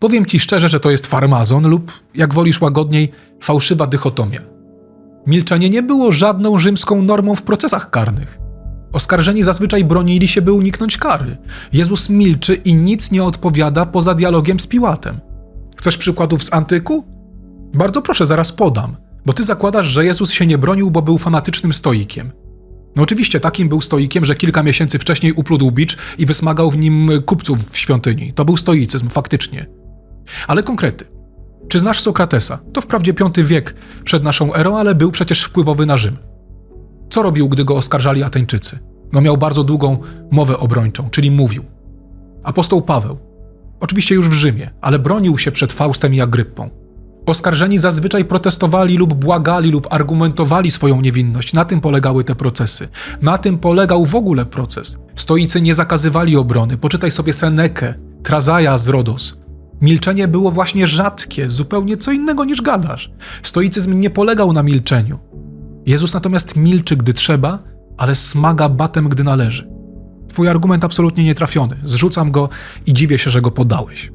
Powiem ci szczerze, że to jest farmazon lub, jak wolisz łagodniej, fałszywa dychotomia. Milczenie nie było żadną rzymską normą w procesach karnych. Oskarżeni zazwyczaj bronili się, by uniknąć kary. Jezus milczy i nic nie odpowiada poza dialogiem z Piłatem. Chcesz przykładów z antyku? Bardzo proszę, zaraz podam, bo ty zakładasz, że Jezus się nie bronił, bo był fanatycznym stoikiem. No oczywiście takim był stoikiem, że kilka miesięcy wcześniej uplódł bicz i wysmagał w nim kupców w świątyni. To był stoicyzm, faktycznie. Ale konkrety. Czy znasz Sokratesa? To wprawdzie V wiek przed naszą erą, ale był przecież wpływowy na Rzym. Co robił, gdy go oskarżali Ateńczycy? No miał bardzo długą mowę obrończą, czyli mówił. Apostoł Paweł. Oczywiście już w Rzymie, ale bronił się przed Faustem i Agryppą. Oskarżeni zazwyczaj protestowali lub błagali lub argumentowali swoją niewinność. Na tym polegały te procesy. Na tym polegał w ogóle proces. Stoicy nie zakazywali obrony. Poczytaj sobie Senekę, Trazaja z Rodos. Milczenie było właśnie rzadkie, zupełnie co innego niż gadasz. Stoicyzm nie polegał na milczeniu. Jezus natomiast milczy, gdy trzeba, ale smaga batem, gdy należy. Twój argument absolutnie nietrafiony. Zrzucam go i dziwię się, że go podałeś.